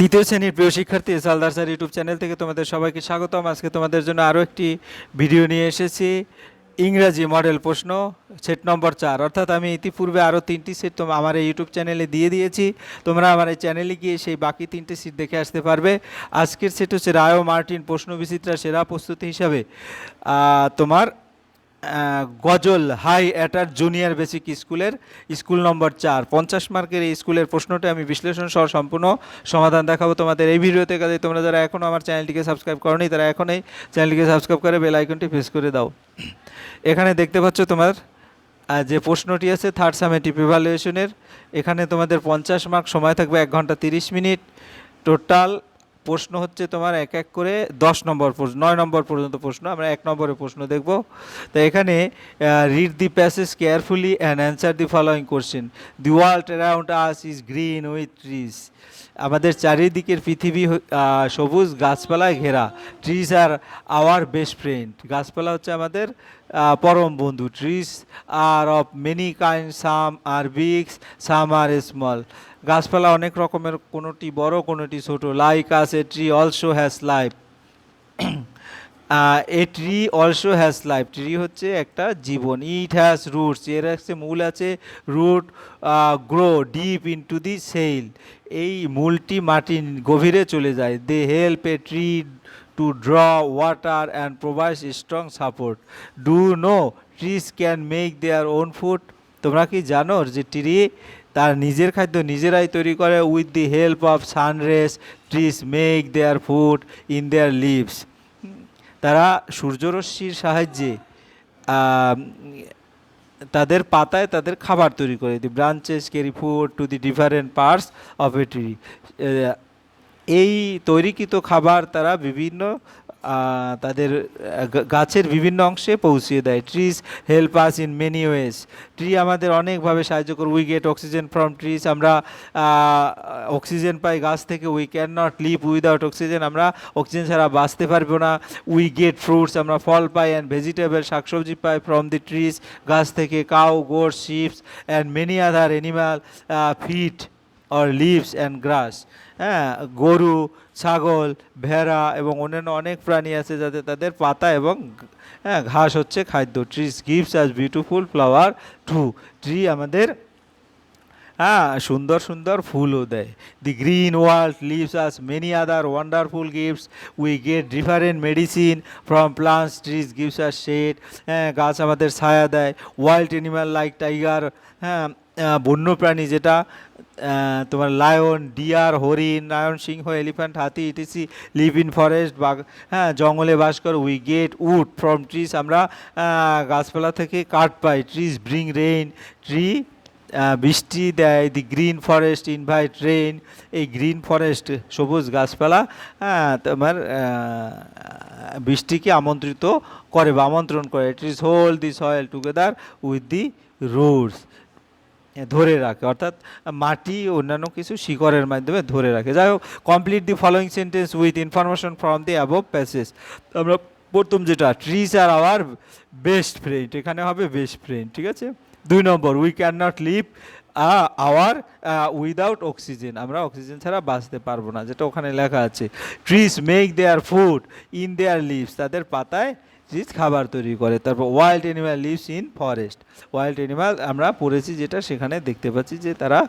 তৃতীয় শ্রেণির প্রিয় শিক্ষার্থী সালদার স্যার ইউটিউব চ্যানেল থেকে তোমাদের সবাইকে স্বাগতম। আজকে তোমাদের জন্য আরও একটি ভিডিও নিয়ে এসেছি। ইংরাজি মডেল প্রশ্ন, সেট নম্বর চার। অর্থাৎ আমি ইতিপূর্বে আরও তিনটি সেট তোম আমার এই ইউটিউব চ্যানেলে দিয়ে দিয়েছি। তোমরা আমার এই চ্যানেলে গিয়ে সেই বাকি তিনটি সিট দেখে আসতে পারবে। আজকের সেট হচ্ছে রায় মার্টিন প্রশ্ন বিচিত্রা সেরা প্রস্তুতি হিসাবে। তোমার গজল হাই অ্যাটার জুনিয়র বেসিক স্কুলের স্কুল নম্বর চার। পঞ্চাশ মার্কের এই স্কুলের প্রশ্নটি আমি বিশ্লেষণ সহ সম্পূর্ণ সমাধান দেখাবো তোমাদের এই ভিডিওতে। কাজে তোমরা যারা এখনও আমার চ্যানেলটিকে সাবস্ক্রাইব করনি, তারা এখনই চ্যানেলটিকে সাবস্ক্রাইব করে বেল আইকনটি প্রেস করে দাও। এখানে দেখতে পাচ্ছ তোমার যে প্রশ্নটি আছে থার্ড সামেটিভ ইভ্যালুয়েশনের এখানে তোমাদের পঞ্চাশ মার্ক, সময় থাকবে এক ঘণ্টা তিরিশ মিনিট। টোটাল প্রশ্ন হচ্ছে তোমার এক এক করে দশ নম্বর প্রশ্ন, নয় নম্বর পর্যন্ত প্রশ্ন, আমরা এক নম্বরে প্রশ্ন দেখব। তো এখানে read the passage carefully and answer the following question the world around us is green with trees আমাদের চারিদিকের পৃথিবী সবুজ, গাছপালায় ঘেরা। Trees are our best friend গাছপালা হচ্ছে আমাদের পরম বন্ধু trees are of many kind some are bigs some are small গাছপালা অনেক রকমের, কোনোটি বড়, কোনোটি ছোট। Like us a tree also has life a tree also has life tree হচ্ছে একটা জীবন। ইট হ্যাজ রুটস এর হচ্ছে মূল আছে root grow deep into the soil এই মূলটি মাটির গভীরে চলে যায়। They help a tree to draw water and provide strong support do know trees can make their own food তোমরা কি জানো যে ট্রি তার নিজের খাদ্য নিজেরাই তৈরি করে? With the help of sunrays trees make their food in their leaves তারা সূর্যরশ্মির সাহায্যে তাদের পাতায় তাদের খাবার তৈরি করে। The branches carry food to the different parts of a tree এই তৈরিকৃত খাবার তারা বিভিন্ন তাদের গাছের বিভিন্ন অংশে পৌঁছিয়ে দেয়। Trees help us in many ways tree আমাদের অনেকভাবে সাহায্য করে। We get oxygen from trees আমরা অক্সিজেন পাই গাছ থেকে। We can not live without oxygen আমরা অক্সিজেন ছাড়া বাঁচতে পারব না। উই গেট ফ্রুটস আমরা ফল পাই অ্যান্ড ভেজিটেবল শাকসবজি পাই ফ্রম দি ট্রিজ গাছ থেকে cow goat sheeps and many other animal feed or leaves and grass হ্যাঁ গরু ছাগল ভেড়া এবং অন্যান্য অনেক প্রাণী আছে যাতে তাদের পাতা এবং হ্যাঁ ঘাস হচ্ছে খাদ্য। Trees gives us beautiful flower to tree আমাদের হ্যাঁ সুন্দর সুন্দর ফুলও দেয়। The green world lives us many other wonderful gifts we get different medicine from plants trees gives us shade হ্যাঁ গাছ আমাদের ছায়া দেয়। ওয়াইল্ড অ্যানিমাল লাইক টাইগার হ্যাঁ আহ, বন্যপ্রাণী যেটা তোমার লায়ন, ডিয়ার, হরিণ, লায়ন সিংহ, এলিফ্যান্ট, হাতি, ইটিসি লিভ ইন ফরেস্ট বাগ হ্যাঁ জঙ্গলে বাস করে we get wood from trees আমরা গাছপালা থেকে কাঠ পাই ট্রিজ ব্রিং রেইন, ট্রি বৃষ্টি দেয়, the green forest, invite rain, এই গ্রিন ফরেস্ট, সবুজ গাছপালা হ্যাঁ তোমার বৃষ্টিকে আমন্ত্রিত করে বা আমন্ত্রণ করে it is hold the soil together with the roots ধরে রাখে। অর্থাৎ মাটি অন্যান্য কিছু শিকড়ের মাধ্যমে ধরে রাখে। যাই হোক complete the following sentence with information from the above passage আমরা প্রথম যেটা trees are our best friend এখানে হবে বেস্ট ফ্রেন্ড ঠিক আছে? দুই নম্বর we can not live our without oxygen আমরা অক্সিজেন ছাড়া বাঁচতে পারব না, যেটা ওখানে লেখা আছে। Trees make their food in their leaves তাদের পাতায় ট্রিজ খাবার তৈরি করে। তারপর wild animal lives in forest wild animal আমরা পড়েছি যেটা সেখানে দেখতে পাচ্ছি যে তারা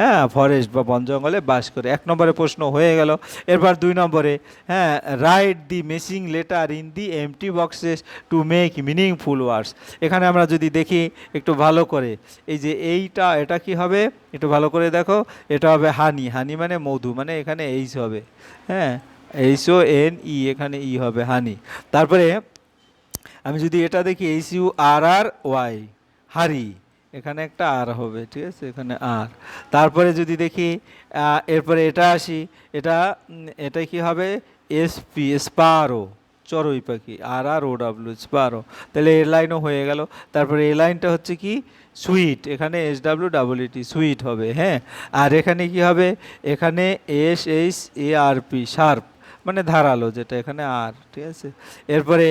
হ্যাঁ ফরেস্ট বা বন জঙ্গলে বাস করে। এক নম্বরে প্রশ্ন হয়ে গেল। এরপর দুই নম্বরে হ্যাঁ write the missing letter in the empty boxes to make meaningful words এখানে আমরা যদি দেখি একটু ভালো করে, এই যে এইটা, এটা কি হবে? একটু ভালো করে দেখো। এটা হবে হানি হানি মানে মধু মানে এখানে এইচ হবে। হ্যাঁ এইচ ও এন ই এখানে ই হবে হানি তারপরে আমি যদি এটা দেখি H U R R Y hurry, এখানে একটা আর হবে, ঠিক আছে? এখানে আর তারপরে যদি দেখি এরপরে এটা আসি, এটা এটা কি হবে? এস পি স্পারো চড়ুই পাখি আর আর ও ডাব্লিউ স্পারো তাহলে এর লাইনও হয়ে গেল। তারপরে এ লাইনটা হচ্ছে কি? সুইট এখানে S W double E T sweet হবে হ্যাঁ? আর এখানে কি হবে? এখানে S H A R P sharp মানে ধারালো, যেটা এখানে আর, ঠিক আছে? এরপরে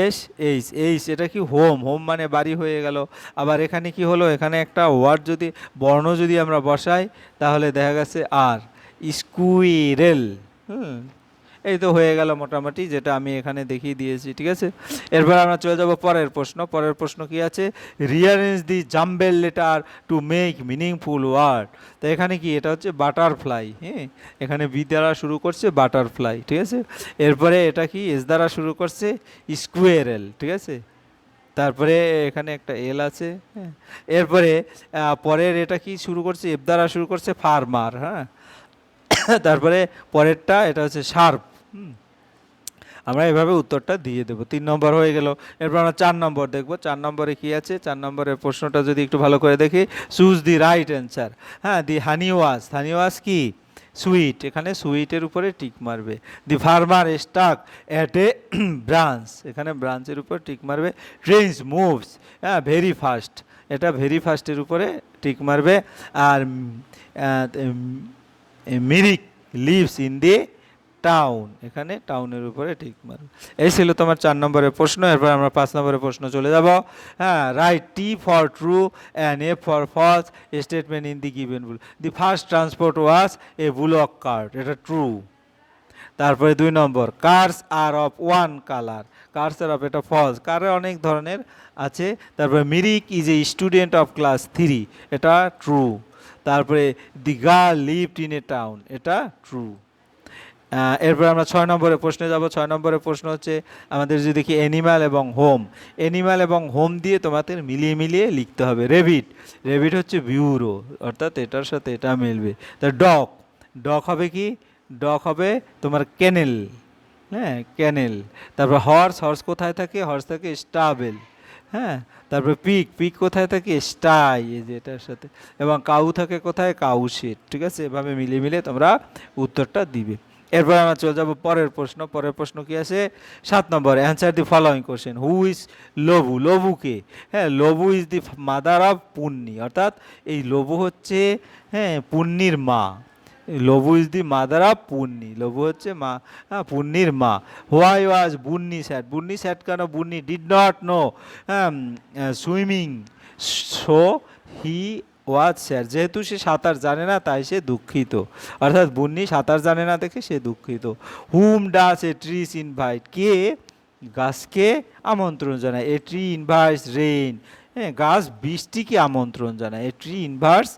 এস, এইচ এইচ, এটা কি হোম? হোম মানে বাড়ি হয়ে গেল। আবার এখানে কি হলো? এখানে একটা ওয়ার্ড যদি, বর্ণ যদি আমরা বসাই, তাহলে দেখা গেছে আর, স্কুইরেল, হুম? এই তো হয়ে গেল মোটামুটি, যেটা আমি এখানে দেখিয়ে দিয়েছি, ঠিক আছে? এরপর আমরা চলে যাব পরের প্রশ্ন। পরের প্রশ্ন কি আছে? Rearrange the jumble letter to make meaningful word তো এখানে কি? এটা হচ্ছে বাটারফ্লাই হ্যাঁ? এখানে বি দ্বারা শুরু করছে বাটারফ্লাই ঠিক আছে? এরপরে এটা কি? এস দ্বারা শুরু করছে স্কুয়েরেল ঠিক আছে? তারপরে এখানে একটা এল আছে হ্যাঁ? এরপরে পরের এটা কি শুরু করছে? এফ দ্বারা শুরু করছে ফার্মার হ্যাঁ? তারপরে পরেরটা, এটা হচ্ছে শার্প আমরা এভাবে উত্তরটা দিয়ে দেবো। তিন নম্বর হয়ে গেল। এরপর আমরা চার নম্বর দেখব। চার নম্বরে কি আছে? চার নম্বরের প্রশ্নটা যদি একটু ভালো করে দেখি। Choose the right answer. হ্যাঁ দি হানি ওয়াস হানি ওয়াস কি? সুইট। এখানে সুইটের উপরে টিক মারবে। The farmer stuck at a branch. এখানে ব্রাঞ্চের উপর টিক মারবে। Trains moves. হ্যাঁ ভেরি ফাস্ট। এটা ভেরি ফাস্টের উপরে টিক মারবে। আর Mirik lives in the town এখানে টাউনের উপরে ঠিক মারবে এই ছিল তোমার চার নম্বরের প্রশ্ন, এরপর আমরা পাঁচ নম্বরের প্রশ্ন চলে যাব। হ্যাঁ write T for true and F for false statement in the given bull the first transport was a bullock cart এটা ট্রু তারপরে দুই নম্বর cars are of one colour cars are of এটা ফলস কারে অনেক ধরনের আছে। তারপরে Mirik is a student of class three এটা ট্রু তারপরে the girl lived in a town এটা ট্রু এরপর আমরা ছয় নম্বরের প্রশ্নে যাব। ছয় নম্বরের প্রশ্ন হচ্ছে, আমাদের যদি দেখি অ্যানিম্যাল এবং হোম অ্যানিম্যাল এবং হোম দিয়ে তোমাদের মিলিয়ে মিলিয়ে লিখতে হবে। রেবিট রেবিট হচ্ছে বিউরো অর্থাৎ এটার সাথে এটা মিলবে। তা ডক ডক হবে কি? ডক হবে তোমার ক্যানেল হ্যাঁ ক্যানেল তারপর হর্স হর্স কোথায় থাকে? হর্স থাকে স্টাবেল হ্যাঁ। তারপরে পিক পিক কোথায় থাকে? স্টাই এই যে এটার সাথে। এবং কাউ থাকে কোথায়? কাউ শেড ঠিক আছে? এভাবে মিলিয়ে মিলিয়ে তোমরা উত্তরটা দিবে। এরপর আমরা চলে যাব পরের প্রশ্ন। পরের প্রশ্ন কি আছে? সাত নম্বর answer the following question who is Lobu লবুকে হ্যাঁ Lobu is the mother of Punni অর্থাৎ এই লবু হচ্ছে হ্যাঁ পুণ্যির মা। Lobu is the mother of Punni Lobu হচ্ছে মা হ্যাঁ পুণ্যির মা। Why was বুন্নি SAT Bunni sad কেন? বুন্নি ডিড নট নো হ্যাঁ swimming so he was sad, যেহেতু সে সাঁতার জানে না, তাই সে দুঃখিত। অর্থাৎ বুন্নি সাঁতার জানে না দেখে সে দুঃখিত। Hmm, does a trees invite. কে? গাছকে আমন্ত্রণ জানায়। A tree invites rain. হ্যাঁ গাছ বৃষ্টিকে আমন্ত্রণ জানায়। এ ট্রি ইনভার্স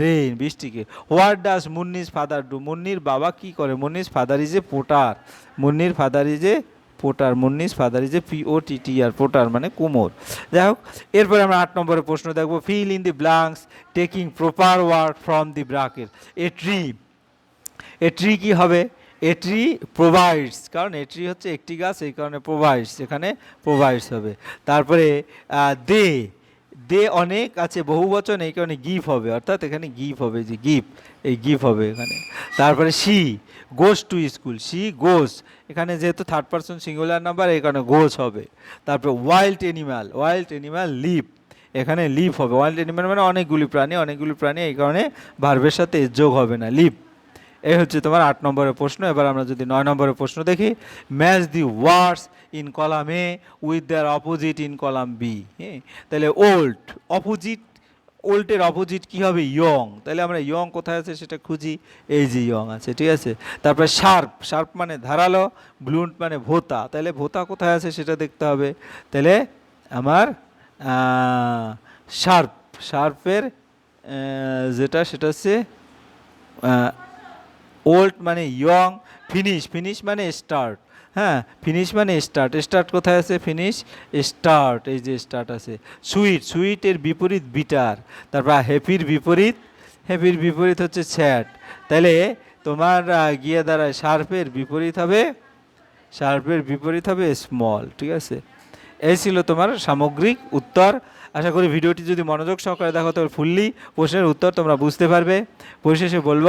রেইন, বৃষ্টিকে। হোয়াট ডাস মুন্নির ফাদার ডু? মুন্নির বাবা কি করে? মুন্নির father is a potter. মুন্নির father is a potter Munni's father is a are potter মানে কুমোর। যাই হোক, এরপরে আমরা আট নম্বরে প্রশ্ন দেখব। Fill in the blanks taking proper work from the ব্রাকের a tree a tree কি হবে? এ ট্রি প্রোভাইডস কারণ এ ট্রি হচ্ছে একটি গাছ, এই কারণে প্রোভাইডস এখানে প্রোভাইডস হবে। তারপরে দে দে অনেক আছে, বহু বচন এই কারণে গিফ হবে। অর্থাৎ এখানে গিফ হবে, যে গিফট, এই গিফ হবে এখানে। তারপরে she, goes to school, she, goes. এখানে যেহেতু থার্ড পার্সন সিঙ্গুলার নাম্বার এই কারণে গোস হবে। তারপরে wild animal wild animal live এখানে লিভ হবে। ওয়াইল্ড এনিম্যাল মানে অনেকগুলি প্রাণী অনেকগুলি প্রাণী এই কারণে ভার্বের সাথে যোগ হবে না লিভ এই হচ্ছে তোমার আট নম্বরের প্রশ্ন। এবার আমরা যদি নয় নম্বরের প্রশ্ন দেখি match the words in column A with their opposite in column B হ্যাঁ তাহলে ওল্ড অপোজিট ওল্ডের অপোজিট কি হবে? ইয়ং তাহলে আমরা ইয়ং কোথায় আছে সেটা খুঁজি, এই যে ইয়ং আছে, ঠিক আছে? তারপরে শার্প শার্প মানে ধারালো ব্লুন্ট মানে ভোতা। তাহলে ভোতা কোথায় আছে সেটা দেখতে হবে। তাহলে আমার শার্প শার্পের যেটা, সেটা হচ্ছে ওল্ড মানে ইয়ং, ফিনিশ ফিনিশ মানে স্টার্ট হ্যাঁ ফিনিশ মানে স্টার্ট স্টার্ট কোথায় আছে? ফিনিশ, স্টার্ট, এই যে স্টার্ট আছে। সুইট, সুইটের বিপরীত বিটার, তারপর হ্যাপির বিপরীত হ্যাপির বিপরীত হচ্ছে স্যাট তাহলে তোমার গিয়ে দাঁড়ায়, শার্পের বিপরীত হবে, শার্পের বিপরীত হবে স্মল, ঠিক আছে? এই ছিল তোমার সামগ্রিক উত্তর। আশা করি ভিডিওটি যদি মনোযোগ সহকারে দেখো তবে ফুললি প্রশ্নের উত্তর তোমরা বুঝতে পারবে। পরিশেষে বলব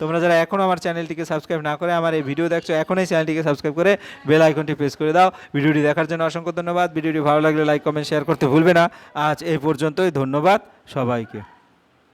তোমরা যারা এখনও আমার চ্যানেলটিকে সাবস্ক্রাইব না করে আমার এই ভিডিও দেখছ, এখনই চ্যানেলটিকে সাবস্ক্রাইব করে বেল আইকনটি প্রেস করে দাও। ভিডিওটি দেখার জন্য অসংখ্য ধন্যবাদ। ভিডিওটি ভালো লাগলে লাইক, কমেন্ট, শেয়ার করতে ভুলবে না। আজ এই পর্যন্তই। ধন্যবাদ সবাইকে।